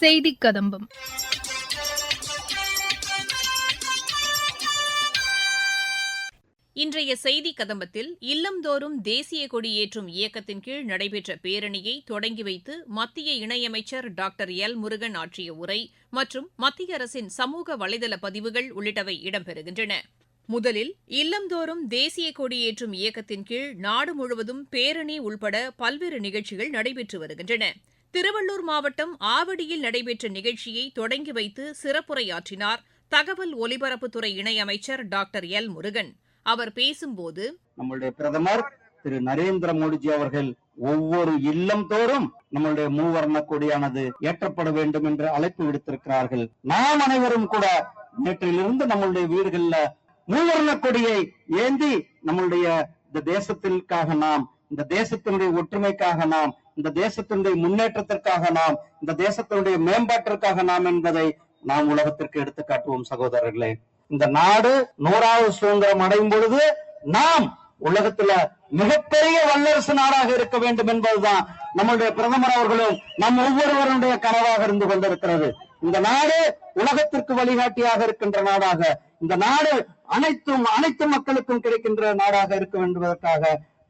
செய்தி கதம்பம். இன்றைய செய்தி கதம்பத்தில் இல்லந்தோறும் தேசிய கொடி ஏற்றும் இயக்கத்தின் கீழ் நடைபெற்ற பேரணியை தொடங்கி வைத்து மத்திய இணையமைச்சர் டாக்டர் எல் முருகன் ஆற்றிய உரை மற்றும் மத்திய அரசின் சமூக வலைதள பதிவுகள் உள்ளிட்டவை இடம்பெறுகின்றன. முதலில் இல்லந்தோறும் தேசிய கொடி ஏற்றும் இயக்கத்தின் கீழ் நாடு முழுவதும் பேரணி உள்பட பல்வேறு நிகழ்ச்சிகள் நடைபெற்று வருகின்றன. திருவள்ளூர் மாவட்டம் ஆவடியில் நடைபெற்ற நிகழ்ச்சியை தொடங்கி வைத்து சிறப்புரையாற்றினார் தகவல் ஒலிபரப்புத்துறை இணையமைச்சர் டாக்டர் எல் முருகன். அவர் பேசும்போது நம்மளுடைய பிரதமர் திரு நரேந்திர மோடிஜி அவர்கள் ஒவ்வொரு இல்லம் தோறும் நம்மளுடைய மூவர்ண கொடியானது ஏற்றப்பட வேண்டும் என்று அழைப்பு விடுத்திருக்கிறார்கள். நாம் அனைவரும் கூட நேற்றிலிருந்து நம்மளுடைய வீடுகள்ல மூவர்ண கொடியை ஏந்தி நம்மளுடைய இந்த தேசத்திற்காக நாம் இந்த தேசத்தினுடைய ஒற்றுமைக்காக நாம் இந்த தேசத்தினுடைய முன்னேற்றத்திற்காக நாம் இந்த தேசத்தினுடைய மேம்பாட்டிற்காக நாம் என்பதை நாம் உலகத்திற்கு எடுத்து காட்டுவோம் சகோதரர்களே. இந்த நாடு நூறாவது சுதந்திரம் அடையும் பொழுது நாம் உலகத்துல மிகப்பெரிய வல்லரசு நாடாக இருக்க வேண்டும் என்பதுதான் நம்முடைய பிரதமர் அவர்களும் நம் ஒவ்வொருவருடைய கனவாக இருந்து கொண்டிருக்கிறது. இந்த நாடு உலகத்திற்கு வழிகாட்டியாக இருக்கின்ற நாடாக இந்த நாடு அனைத்தும் அனைத்து மக்களுக்கும் கிடைக்கின்ற நாடாக இருக்க வேண்டுவதற்காக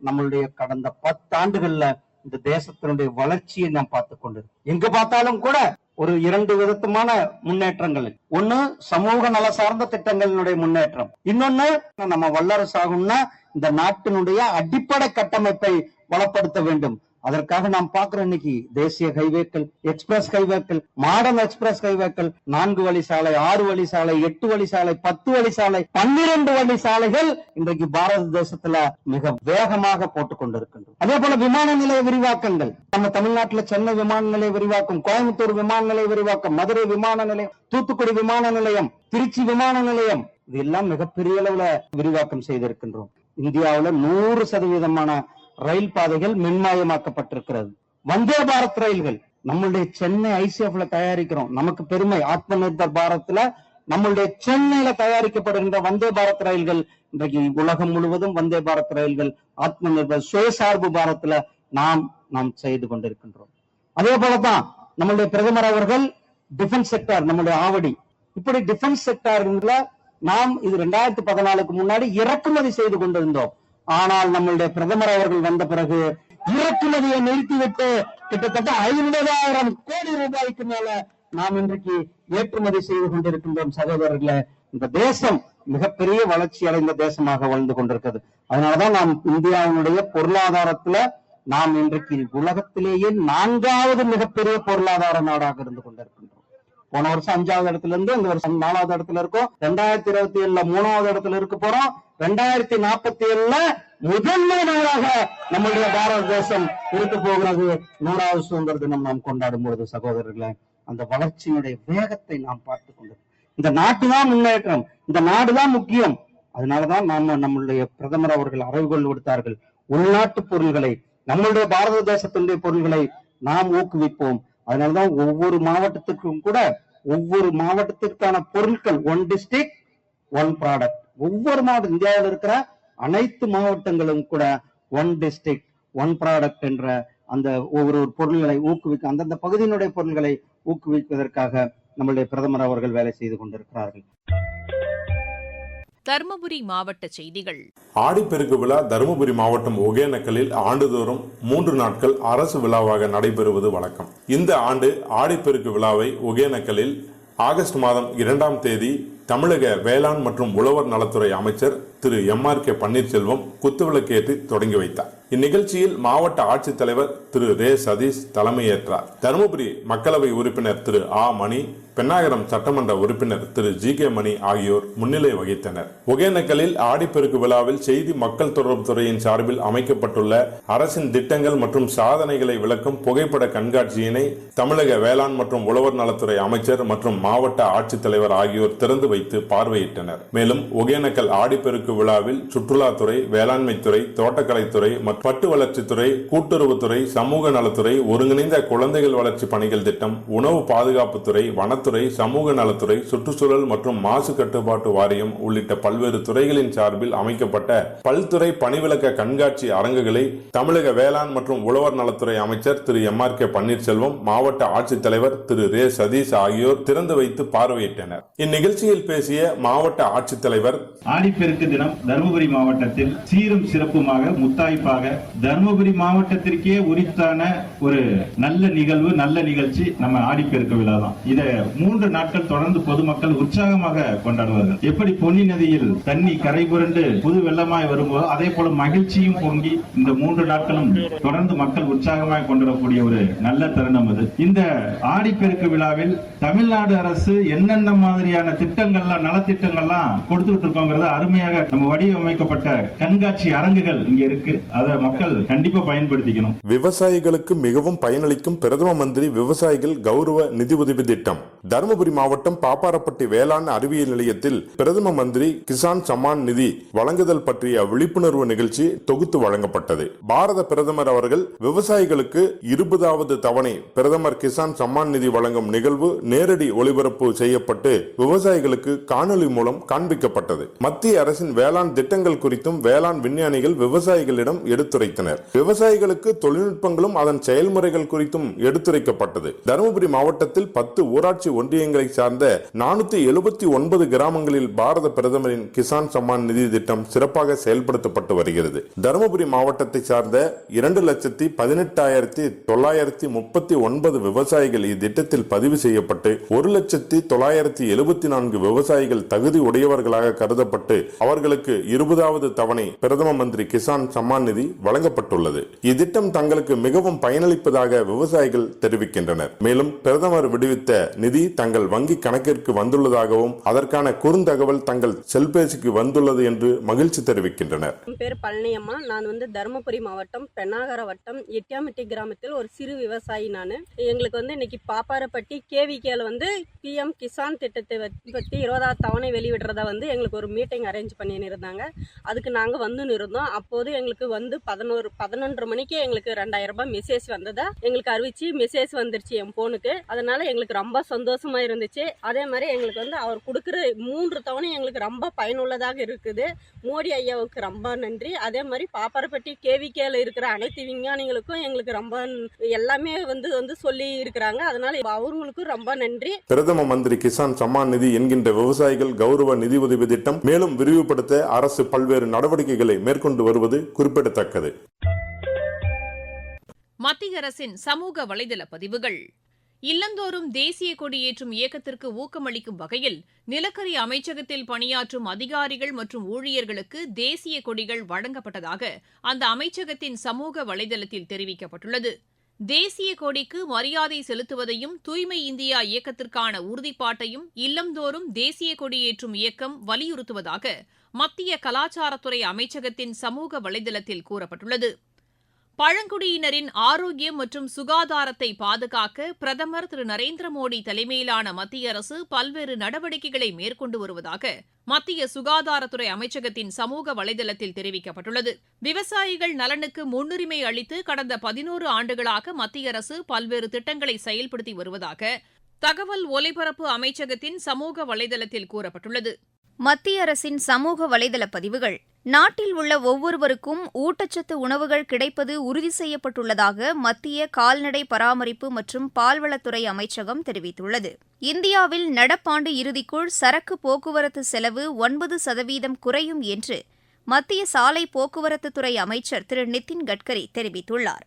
நம்மளுடைய கடந்த பத்து ஆண்டுகள்ல இந்த தேசத்தினுடைய வளர்ச்சியை நாம் பார்த்து கொண்டு எங்க பார்த்தாலும் கூட ஒரு இரண்டு விதத்தமான முன்னேற்றங்கள். ஒண்ணு சமூக நல சார்ந்த திட்டங்களினுடைய முன்னேற்றம். இன்னொன்னு நம்ம வல்லரசு ஆகும்னா இந்த நாட்டினுடைய அடிப்படை கட்டமைப்பை வளப்படுத்த வேண்டும். அதற்காக நாம் பார்க்கிறோம் இன்னைக்கு தேசிய ஹைவேக்கள் எக்ஸ்பிரஸ் ஹைவேக்கள் மாடர்ன் எக்ஸ்பிரஸ் ஹைவேக்கள் நான்கு வழி சாலை ஆறு வழி சாலை எட்டு வழி சாலை பத்து வழி சாலை பன்னிரண்டு வழி சாலைகள் இன்றைக்கு பாரத தேசத்துல மிக வேகமாக போட்டுக் கொண்டிருக்கின்றோம் அதே போல விமான நிலைய விரிவாக்கங்கள். நம்ம தமிழ்நாட்டுல சென்னை விமான நிலைய விரிவாக்கம் கோயம்புத்தூர் விமான நிலைய விரிவாக்கம் மதுரை விமான நிலையம் தூத்துக்குடி விமான நிலையம் திருச்சி விமான நிலையம் இது எல்லாம் மிகப்பெரிய அளவுல விரிவாக்கம் செய்திருக்கின்றோம். இந்தியாவுல நூறு சதவீதமான ரயில் பாதைகள் மின்மயமாக்கப்பட்டிருக்கிறது. வந்தே பாரத் ரயில்கள் நம்மளுடைய சென்னை ஐசிஎஃப்ல தயாரிக்கிறோம். நமக்கு பெருமை. ஆத்ம நிர்பர் பாரத்ல நம்மளுடைய சென்னையில தயாரிக்கப்படுகின்ற வந்தே பாரத் ரயில்கள் இன்றைக்கு உலகம் முழுவதும் வந்தே பாரத் ரயில்கள் ஆத்ம நிர்பர் சுயசார்பு பாரத்ல நாம் நாம் செய்து கொண்டிருக்கின்றோம். அதே போலதான் நம்மளுடைய பிரதமர் அவர்கள் டிஃபென்ஸ் செக்டார் நம்மளுடைய ஆவடி. இப்படி டிஃபென்ஸ் செக்டார்ல நாம் இது ரெண்டாயிரத்தி பதினாலுக்கு முன்னாடி இறக்குமதி செய்து கொண்டிருந்தோம். ஆனால் நம்மளுடைய பிரதமர் அவர்கள் வந்த பிறகு இறக்குமதியை நிறுத்திவிட்டு கிட்டத்தட்ட ஐம்பதாயிரம் கோடி ரூபாய்க்கு மேல நாம் இன்றைக்கு ஏற்றுமதி செய்து கொண்டிருக்கின்றோம் சகோதரர்களே. இந்த தேசம் மிகப்பெரிய வளர்ச்சி அடைந்த தேசமாக வாழ்ந்து கொண்டிருக்கிறது. அதனாலதான் நாம் இந்தியாவினுடைய பொருளாதாரத்துல நாம் இன்றைக்கு உலகத்திலேயே நான்காவது மிகப்பெரிய பொருளாதார நாடாக இருந்து கொண்டிருக்கின்றோம். போன வருஷம் அஞ்சாவது இடத்துல இருந்து இந்த வருஷம் நாலாவது இடத்துல இருக்கோம். ரெண்டாயிரத்தி இருபத்தி ஏழுல மூணாவது இடத்துல இருக்க போறோம். ரெண்டாயிரத்தி நாற்பத்தி ஏழுல முதன்மை நாளாக நம்முடைய பாரத தேசம் இருக்க போகிறது. நூறாவது சுதந்திர தினம் நாம் கொண்டாடும் பொழுது சகோதரர்களே அந்த வளர்ச்சியினுடைய வேகத்தை நாம் பார்த்து கொண்டு இந்த நாட்டு தான் முன்னேற்றம். இந்த நாடுதான் முக்கியம். அதனாலதான் நாம நம்மளுடைய பிரதமர் அவர்கள் அறைவுகள் விடுத்தார்கள். உள்நாட்டு பொருள்களை நம்மளுடைய பாரத தேசத்தினுடைய பொருள்களை நாம் ஊக்குவிப்போம். அதனாலதான் ஒவ்வொரு மாவட்டத்துக்கும் கூட ஒவ்வொரு மாவட்டத்திற்கான பொருட்கள் ஒன் டிஸ்ட்ரிக்ட் ஒன் ப்ராடக்ட் ஒவ்வொரு மாவட்டம் இந்தியாவில் இருக்கிற அனைத்து மாவட்டங்களும் கூட ஒன் டிஸ்ட்ரிக்ட் ஒன் ப்ராடக்ட் என்ற அந்த ஒவ்வொரு பொருள்களை ஊக்குவிக்க அந்தந்த பகுதியினுடைய பொருள்களை ஊக்குவிப்பதற்காக நம்மளுடைய பிரதமர் அவர்கள் வேலை செய்து கொண்டிருக்கிறார்கள். தருமபுரி மாவட்ட செய்திகள். ஆடிப்பெருக்கு விழா தருமபுரி மாவட்டம் ஒகேனக்கலில் ஆண்டுதோறும் மூன்று நாட்கள் அரசு விழாவாக நடைபெறுவது வழக்கம். இந்த ஆண்டு ஆடிப்பெருக்கு விழாவை ஒகேனக்கலில் ஆகஸ்ட் மாதம் இரண்டாம் தேதி தமிழக வேளாண் மற்றும் உழவர் நலத்துறை அமைச்சர் திரு எம் ஆர் கே பன்னீர்செல்வம் குத்துவிளக்கேற்றி தொடங்கி வைத்தார். இந்நிகழ்ச்சியில் மாவட்ட ஆட்சித்தலைவர் திரு ரே சதீஷ் தலைமையேற்றார். தருமபுரி மக்களவை உறுப்பினர் திரு ஆ மணி பெண்ணாகரம் சட்டமன்ற உறுப்பினர் திரு ஜி கே மணி ஆகியோர் முன்னிலை வகித்தனர். ஒகேனக்கலில் ஆடிப்பெருக்கு விழாவில் செய்தி மக்கள் தொடர்பு துறையின் சார்பில் அமைக்கப்பட்டுள்ள அரசின் திட்டங்கள் மற்றும் சாதனைகளை விளக்கும் புகைப்பட கண்காட்சியினை தமிழக வேளாண் மற்றும் உழவர் நலத்துறை அமைச்சர் மற்றும் மாவட்ட ஆட்சித்தலைவர் ஆகியோர் திறந்து வைத்து பார்வையிட்டனர். மேலும் ஒகேனக்கல் ஆடிப்பெருக்கு விழாவில் சுற்றுலாத்துறை வேளாண்மைத்துறை தோட்டக்கலைத்துறை மற்றும் பட்டு வளர்ச்சித்துறை கூட்டுறவுத்துறை சமூக நலத்துறை ஒருங்கிணைந்த குழந்தைகள் வளர்ச்சி பணிகள் திட்டம் உணவு பாதுகாப்புத்துறை வனத்துறை சமூக நலத்துறை சுற்றுச்சூழல் மற்றும் மாசு கட்டுப்பாட்டு வாரியம் உள்ளிட்ட பல்வேறு துறைகளின் சார்பில் அமைக்கப்பட்ட பல்துறை பணிவிலக்க கண்காட்சி அரங்குகளை தமிழக வேளாண் மற்றும் உழவர் நலத்துறை அமைச்சர் Thiru M R K Panneerselvam மாவட்ட ஆட்சித்தலைவர் திரு ரே சதீஷ் ஆகியோர் திறந்து வைத்து பார்வையிட்டனர். இந்நிகழ்ச்சியில் பேசிய மாவட்ட ஆட்சித்தலைவர் ஆடிப்பெருக்கு தினம் தருமபுரி மாவட்டத்தில் சீரும் சிறப்புமாக முத்தாய்ப்பாக தருமபுரி மாவட்டத்திற்கே உரித்தான ஒரு நல்ல நிகழ்வு நல்ல நிகழ்ச்சி நம்ம ஆடிப்பெருக்கு விழா தான் இதை மூன்று நாட்கள் தொடர்ந்து பொதுமக்கள் உற்சாகமாக கொண்டாடுவார்கள். எப்படி பொன்னி நதியில் தண்ணி கரை புரண்டு புது வெள்ளமாய் வரும்போது அதே போல மகிழ்ச்சியும் பொங்கி இந்த மூன்று நாட்களும் தொடர்ந்து மக்கள் உற்சாகமாக கொண்டாடக்கூடிய ஒரு நல்ல தருணம் அது. இந்த ஆடிப்பெருக்கு விழாவில் தமிழ்நாடு அரசு என்னென்ன மாதிரியான திட்டங்கள்லாம் நலத்திட்டங்கள்லாம் கொடுத்துட்டு இருக்கோங்கிறத அருமையாக நம்ம வடிவமைக்கப்பட்ட கண்காட்சி அரங்குகள் இங்க இருக்கு. அதை மக்கள் கண்டிப்பா பயன்படுத்திக்கணும். விவசாயிகளுக்கு மிகவும் பயனளிக்கும் பிரதம மந்திரி விவசாயிகள் கௌரவ நிதி உதவி திட்டம். தருமபுரி மாவட்டம் பாப்பாரப்பட்டி வேளாண் அறிவியல் நிலையத்தில் பிரதம மந்திரி கிசான் சம்மான் நிதி வழங்குதல் பற்றிய விழிப்புணர்வு நிகழ்ச்சி தொகுத்து வழங்கப்பட்டது. பாரத பிரதமர் அவர்கள் விவசாயிகளுக்கு இருபதாவது தவணை பிரதமர் கிசான் சம்மான் நிதி வழங்கும் நிகழ்வு நேரடி ஒளிபரப்பு செய்யப்பட்டு விவசாயிகளுக்கு காணொலி மூலம் காண்பிக்கப்பட்டது. மத்திய அரசின் வேளாண் திட்டங்கள் குறித்தும் வேளாண் விஞ்ஞானிகள் விவசாயிகளிடம் எடுத்துரைத்தனர். விவசாயிகளுக்கு தொழில்நுட்பங்களும் அதன் செயல் செயல்முறைகள் குறித்தும் எடுத்துரைக்கப்பட்டது. தருமபுரி மாவட்டத்தில் பத்து ஊராட்சி ஒன்றியங்களை சார்ந்த நானூத்தி எழுபத்தி ஒன்பது கிராமங்களில் பாரத பிரதமரின் கிசான் சம்மான் நிதி திட்டம் சிறப்பாக செயல்படுத்தப்பட்டு வருகிறது. தருமபுரி மாவட்டத்தை சார்ந்த இரண்டு லட்சத்தி பதினெட்டாயிரத்தி தொள்ளாயிரத்தி முப்பத்தி ஒன்பது விவசாயிகள் இத்திட்டத்தில் பதிவு செய்யப்பட்டு ஒரு லட்சத்தி தொள்ளாயிரத்தி எழுபத்தி நான்கு விவசாயிகள் தகுதி உடையவர்களாக கருதப்பட்டு அவர்களுக்கு இருபதாவது தவணை பிரதம மந்திரி கிசான் சம்மான் நிதி வழங்கப்பட்டுள்ளது. இத்திட்டம் தங்களுக்கு மிகவும் பங்களிப்பதாக விவசாயிகள் தெரிவிக்கின்றனர். மேலும் பிரதமர் விடுவித்த நிதி தங்கள் வங்கி கணக்கிற்கு வந்துள்ளதாகவும் அதற்கான குறுந்தகவல் தங்கள் செல்பேசிக்கு வந்துள்ளது என்று மகிழ்ச்சி தெரிவிக்கின்றனர். என் பேர் பழனியம்மா. நான் வந்து தருமபுரி மாவட்டம் பெண்ணாகர வட்டம் எட்டியாமிட்டி கிராமத்தில் ஒரு சிறு விவசாயி நான். எங்களுக்கு வந்து இன்னைக்கு பாப்பாரப்பட்டி கேவிகேல வந்து பிஎம் கிசான் திட்டத்தை பற்றி இருபதாவது தவணை வெளியிடுறதா வந்து எங்களுக்கு ஒரு மீட்டிங் அரேஞ்ச் பண்ணி இருந்தாங்க அதுக்கு நாங்கள் வந்து இருந்தோம். அப்போது எங்களுக்கு வந்து பதினோரு பதினொன்று மணிக்கு எங்களுக்கு ரெண்டாயிரம் ரூபாய் மெசேஜ் வந்ததா? எங்களுக்கு அறிவிச்சு மெசேஜ் வந்துருச்சு என் போனுக்கு அதனால எங்களுக்கு ரொம்ப சந்தோஷமா இருந்துச்சு. அதே மாதிரி எங்களுக்கு வந்து அவர் கொடுக்குற மூன்று தவணை எங்களுக்கு ரொம்ப பயனுள்ளதாக இருக்குது. மோடி ஐயாவுக்கு ரொம்ப நன்றி. அதே மாதிரி பாப்பாரப்பட்டி கேவிகேல இருக்கிற அனைத்து விஞ்ஞானிகளுக்கும் எங்களுக்கு ரொம்ப எல்லாமே வந்து வந்து சொல்லி இருக்கிறாங்க. அதனால அவர்களுக்கும் ரொம்ப நன்றி. பிரதம மந்திரி கிசான் சம்மான் நிதி என்கின்ற விவசாயிகள் கௌரவ நிதி உதவி திட்டம் மேலும் விரிவுபடுத்த அரசு பல்வேறு நடவடிக்கைகளை மேற்கொண்டு வருவது குறிப்பிடத்தக்கது. மத்திய அரசின் சமூக வலைதள பதிவுகள். இல்லந்தோறும் தேசிய கொடியேற்றும் இயக்கத்திற்கு ஊக்கமளிக்கும் வகையில் நிலக்கரி அமைச்சகத்தில் பணியாற்றும் அதிகாரிகள் மற்றும் ஊழியர்களுக்கு தேசிய கொடிகள் வழங்கப்பட்டதாக அந்த அமைச்சகத்தின் சமூக வலைதளத்தில் தெரிவிக்கப்பட்டுள்ளது. தேசிய கொடிக்கு மரியாதை செலுத்துவதையும் தூய்மை இந்தியா இயக்கத்திற்கான உறுதிப்பாட்டையும் இல்லந்தோறும் தேசிய கொடியேற்றும் இயக்கம் வலியுறுத்துவதாக மத்திய கலாச்சாரத்துறை அமைச்சகத்தின் சமூக வலைதளத்தில் கூறப்பட்டுள்ளது. பழங்குடியினரின் ஆரோக்கியம் மற்றும் சுகாதாரத்தை பாதுகாக்க பிரதமர் திரு. நரேந்திர மோடி தலைமையிலான மத்திய அரசு பல்வேறு நடவடிக்கைகளை மேற்கொண்டு வருவதாக மத்திய சுகாதாரத்துறை அமைச்சகத்தின் சமூக வலைதளத்தில் தெரிவிக்கப்பட்டுள்ளது. விவசாயிகள் நலனுக்கு முன்னுரிமை அளித்து கடந்த பதினோரு ஆண்டுகளாக மத்திய அரசு பல்வேறு திட்டங்களை செயல்படுத்தி வருவதாக தகவல் ஒலிபரப்பு அமைச்சகத்தின் சமூக வலைதளத்தில் கூறப்பட்டுள்ளது. மத்திய அரசின் சமூக வலைதள பதிவுகள். நாட்டில் உள்ள ஒவ்வொருவருக்கும் ஊட்டச்சத்து உணவுகள் கிடைப்பது உறுதி செய்யப்பட்டுள்ளதாக மத்திய கால்நடை பராமரிப்பு மற்றும் பால்வளத்துறை அமைச்சகம் தெரிவித்துள்ளது. இந்தியாவில் நடப்பாண்டு இறுதிக்குள் சரக்கு போக்குவரத்து செலவு ஒன்பது சதவீதம் குறையும் என்று மத்திய சாலை போக்குவரத்துத்துறை அமைச்சர் திரு நிதின் கட்கரி தெரிவித்துள்ளார்.